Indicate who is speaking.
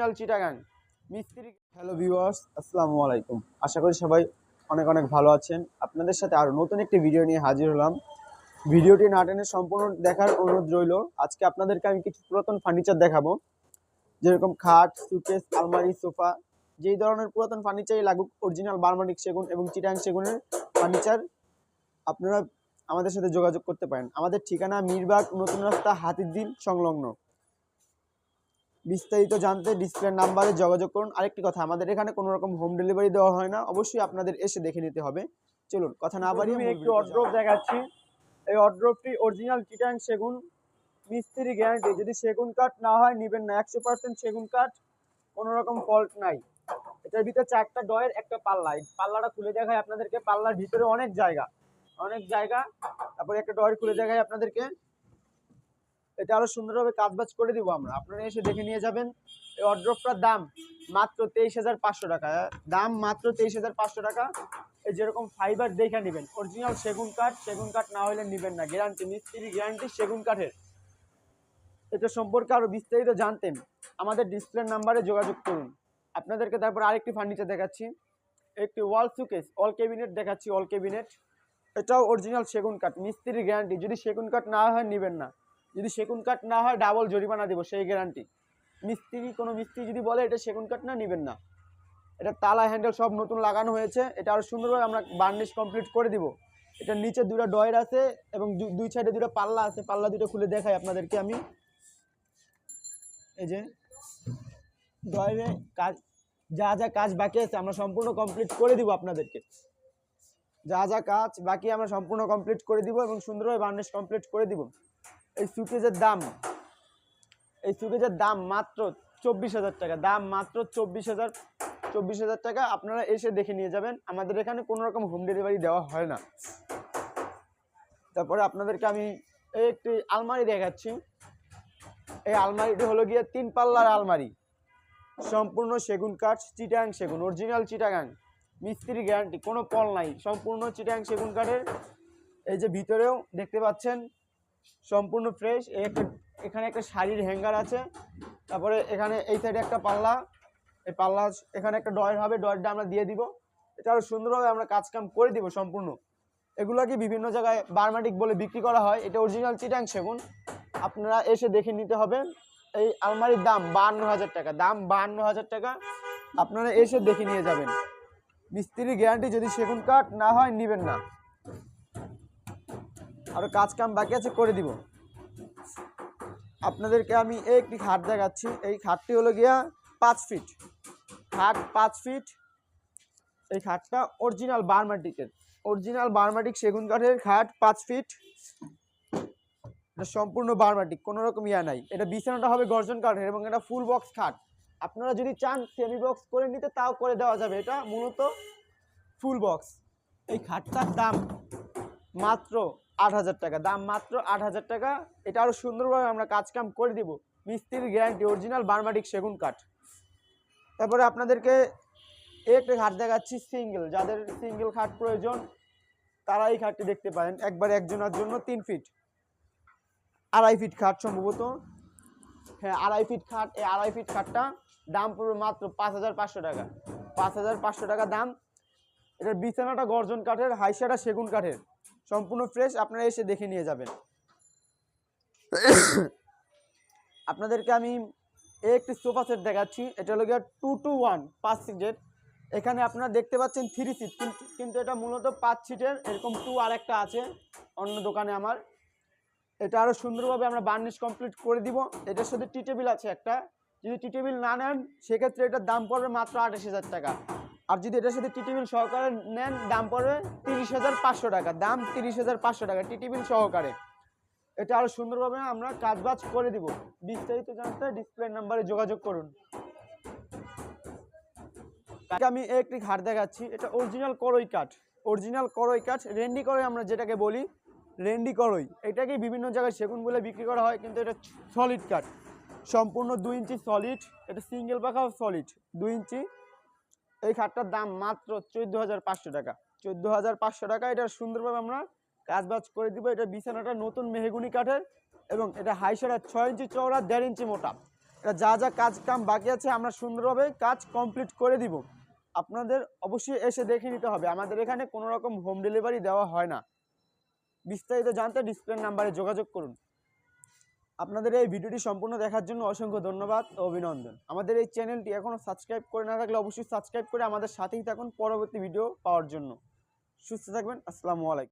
Speaker 1: Original Chittagong. মিস্ত্রি hello viewers আসসালামু আলাইকুম। আশা করি সবাই অনেক অনেক ভালো আছেন। আপনাদের সাথে আরও নতুন একটি ভিডিও নিয়ে হাজির হলাম। ভিডিওটি নাটেনের সম্পূর্ণ দেখার অনুরোধ রইল। আজকে আপনাদেরকে আমি কিছু পুরাতন ফার্নিচার দেখাবো। যেরকম খাট সুকেস আলমারি, সোফা, যেই ধরনের পুরাতন ফার্নিচারই লাগুক অরিজিনাল বার্মাটিক সেগুন এবং চিটাং সেগুনের ফার্নিচার আপনারা আমাদের সাথে যোগাযোগ করতে পারেন। আমাদের ঠিকানা মিরবাগ, নতুন রাস্তা হাতির দিন সংলগ্ন। বিস্তারিত জানতে ডিসপ্লে নাম্বারে যোগাযোগ করুন। আরেকটি কথা আমাদের এখানে কোনো রকম হোম ডেলিভারি দেওয়া হয় না। অবশ্যই আপনাদের এসে দেখে নিতে হবে। চলুন কথা না বাড়িয়ে
Speaker 2: একটি অড্রপ দেখাচ্ছি। এই অড্রপটি অরিজিনাল চিটাং সেগুন মিস্ত্রি গ্যারান্টি যদি সেগুন কাঠ না হয় নেবেন না। একশো পার্সেন্ট সেগুন কাঠ কোনো রকম ফল্ট নাই। এটার ভিতরে চারটা ডয়ের একটা পাল্লা। এই পাল্লাটা খুলে দেখায় আপনাদেরকে। পাল্লার ভিতরে অনেক জায়গা অনেক জায়গা। তারপরে একটা ডয়ের খুলে দেখায় আপনাদেরকে। এটা আরও সুন্দরভাবে কাজবাজ করে দিব আমরা। আপনারা এসে দেখে নিয়ে যাবেন। এই অড্রপটার দাম মাত্র তেইশ হাজার পাঁচশো টাকা। দাম মাত্র তেইশ হাজার পাঁচশো টাকা। এই যেরকম ফাইবার দেখে নেবেন। অরিজিনাল সেগুন কাঠ সেগুন কাঠ না হলে নেবেন না। গ্যারান্টি মিস্ত্রি গ্যারান্টি সেগুন কাঠের। এটা সম্পর্কে আরও বিস্তারিত জানতেন। আমাদের ডিসপ্লে নাম্বারে যোগাযোগ করুন। আপনাদেরকে তারপর আরেকটি ফার্নিচার দেখাচ্ছি। একটি ওয়াল সুকেস অল ক্যাবিনেট দেখাচ্ছি অল ক্যাবিনেট এটাও অরিজিনাল সেগুন কাঠ। মিস্ত্রি গ্যারান্টি যদি সেগুন কাঠ না হয়, নেবেন না। যদি সেগুন কাঠ না হয় ডাবল জরিমানা দেবো, সেই গ্যারান্টি মিস্ত্রি, কোনো মিস্ত্রি যদি বলে এটা সেগুন কাঠ না, নেবেন না। এটা তালা হ্যান্ডেল সব নতুন লাগানো হয়েছে, এটা আরও সুন্দরভাবে আমরা বার্নিশ কমপ্লিট করে দিব। এটার নিচে দুটো ডয়ের আছে এবং দুই সাইডে দুটো পাল্লা আছে, পাল্লা দুটো খুলে দেখাই আপনাদেরকে আমি। এই যে ডয়েরে কাজ, যা যা কাজ বাকি আছে আমরা সম্পূর্ণ কমপ্লিট করে দিব আপনাদেরকে। যা যা কাজ বাকি আমরা সম্পূর্ণ কমপ্লিট করে দিব এবং সুন্দরভাবে বার্নিশ কমপ্লিট করে দিব। এই সুকেজের দাম, এই সুকেজের দাম মাত্র চব্বিশ হাজার টাকা। দাম মাত্র চব্বিশ হাজার চব্বিশ হাজার টাকা আপনারা এসে দেখে নিয়ে যাবেন। আমাদের এখানে কোনো রকম হোম ডেলিভারি দেওয়া হয় না। তারপরে আপনাদেরকে আমি এই একটি আলমারি দেখাচ্ছি। এই আলমারিটি হলো গিয়ে তিন পাল্লার আলমারি। সম্পূর্ণ সেগুন কাঠ, চিটাং সেগুন অরিজিনাল চিটাগাং। মিস্ত্রি গ্যারান্টি কোনো পল নাই। সম্পূর্ণ চিটাং সেগুন কাঠের। এই যে ভিতরেও দেখতে পাচ্ছেন সম্পূর্ণ ফ্রেশ এখানে একটা শাড়ির হ্যাঙ্গার আছে। তারপরে এখানে এই সাইডে একটা পাল্লা। এই পাল্লা এখানে একটা ডয়ের হবে ডয়েরটা আমরা দিয়ে দিব। এটা আরও সুন্দরভাবে আমরা কাজ কাম করে দিব সম্পূর্ণ। এগুলোকে বিভিন্ন জায়গায় বার্মাটিক বলে বিক্রি করা হয়? এটা অরিজিনাল চিটাং সেগুন। আপনারা এসে দেখে নিতে হবে। এই আলমারির দাম বাহান্ন হাজার টাকা, দাম বাহান্ন হাজার টাকা। আপনারা এসে দেখে নিয়ে যাবেন। মিস্ত্রি গ্যারান্টি যদি সেগুন কাঠ না হয়, নেবেন না। আরও কাজ কাম বাকি আছে, করে দিব। আপনাদেরকে আমি একটি খাট দেখাচ্ছি। এই খাটটি হলো গিয়া পাঁচ ফিট। খাট পাঁচ ফিট। এই খাটটা অরিজিনাল বার্মাটিকের। অরিজিনাল বার্মাটিক সেগুন কাঠের খাট পাঁচ ফিট। এটা সম্পূর্ণ বার্মাটিক, কোনো রকম ইয়া নাই। এটা বিছানাটা হবে গর্জন কাঠের এবং এটা ফুল বক্স খাট। আপনারা যদি চান সেমি বক্স করে নিতে, তাও করে দেওয়া যাবে। এটা মূলত ফুল বক্স। এই খাটটার দাম মাত্র আট হাজার টাকা। দাম মাত্র আট হাজার টাকা। এটা আরও সুন্দরভাবে আমরা কাজ কাম করে দিব। মিস্ত্রির গ্যারান্টি অরিজিনাল বার্মাটিক সেগুন কাঠ। তারপরে আপনাদেরকে একটা খাট দেখাচ্ছি সিঙ্গেল যাদের সিঙ্গেল খাট প্রয়োজন তারা এই খাটটি দেখতে পারেন। একবার একজনের জন্য তিন ফিট আড়াই ফিট খাট সম্ভবত। হ্যাঁ আড়াই ফিট খাট এই আড়াই ফিট খাটটা দাম পড়বে মাত্র পাঁচ হাজার পাঁচশো টাকা। পাঁচ হাজার পাঁচশো টাকা দাম। এটার বিছানাটা গর্জন কাঠের, হাইসাটা সেগুন কাঠের। সম্পূর্ণ ফ্রেশ আপনারা এসে দেখে নিয়ে যাবেন। আপনাদেরকে আমি এই একটি সোফা সেট দেখাচ্ছি, এটা হলো গিয়ে টু টু ওয়ান পাঁচ সিটের এখানে আপনারা দেখতে পাচ্ছেন থ্রি সিট কিন্তু কিন্তু এটা মূলত পাঁচ সিটের এরকম টু আর একটা আছে অন্য দোকানে আমার। এটা আরও সুন্দরভাবে আমরা বার্নিশ কমপ্লিট করে দিব। এটার সাথে টি টেবিল আছে একটা। যদি টি টেবিল না নেন, সেক্ষেত্রে এটার দাম পড়বে মাত্র আঠাশ হাজার টাকা। আর যদি এটার সাথে টি টেবিল সহকারে নেন, দাম পড়বে তিরিশ হাজার পাঁচশো টাকা। দাম তিরিশ হাজার পাঁচশো টাকা টি টেবিল সহকারে। এটা আরও সুন্দরভাবে আমরা কাজবাজ করে দিব। বিস্তারিত জানতে ডিসপ্লে নাম্বারে যোগাযোগ করুন। আমি একটি ঘাট দেখাচ্ছি। এটা অরিজিনাল করই কাঠ। অরিজিনাল করই কাঠ, রেন্ডি করই আমরা যেটাকে বলি, রেন্ডি করই। এটাকে বিভিন্ন জায়গায় সেগুন বলে বিক্রি করা হয়, কিন্তু এটা সলিড কাঠ। সম্পূর্ণ দুই ইঞ্চি সলিড এটা সিঙ্গেল পাখাও সলিড দুই ইঞ্চি এই খাটটার দাম মাত্র চোদ্দ হাজার পাঁচশো টাকা। চোদ্দ হাজার পাঁচশো টাকা, এটা সুন্দরভাবে আমরা কাজবাজ করে দিব। এটা বিছানাটা নতুন মেহেগুনি কাঠের এবং এটা হাইসারা ছয় ইঞ্চি চওড়া, দেড় ইঞ্চি মোটা। এটা যা যা কাজ কাম বাকি আছে, আমরা সুন্দরভাবে কাজ কমপ্লিট করে দিব। আপনাদের অবশ্যই এসে দেখে নিতে হবে। আমাদের এখানে কোনো রকম হোম ডেলিভারি দেওয়া হয় না। বিস্তারিত জানতে ডিসপ্লে নাম্বারে যোগাযোগ করুন। আপনাদের এই ভিডিওটি সম্পূর্ণ দেখার জন্য অসংখ্য ধন্যবাদ ও অভিনন্দন। আমাদের এই চ্যানেলটি এখনও সাবস্ক্রাইব করে না থাকলে অবশ্যই সাবস্ক্রাইব করে আমাদের সাথেই থাকুন পরবর্তী ভিডিও পাওয়ার জন্য। সুস্থ থাকবেন, আসসালামু আলাইকুম।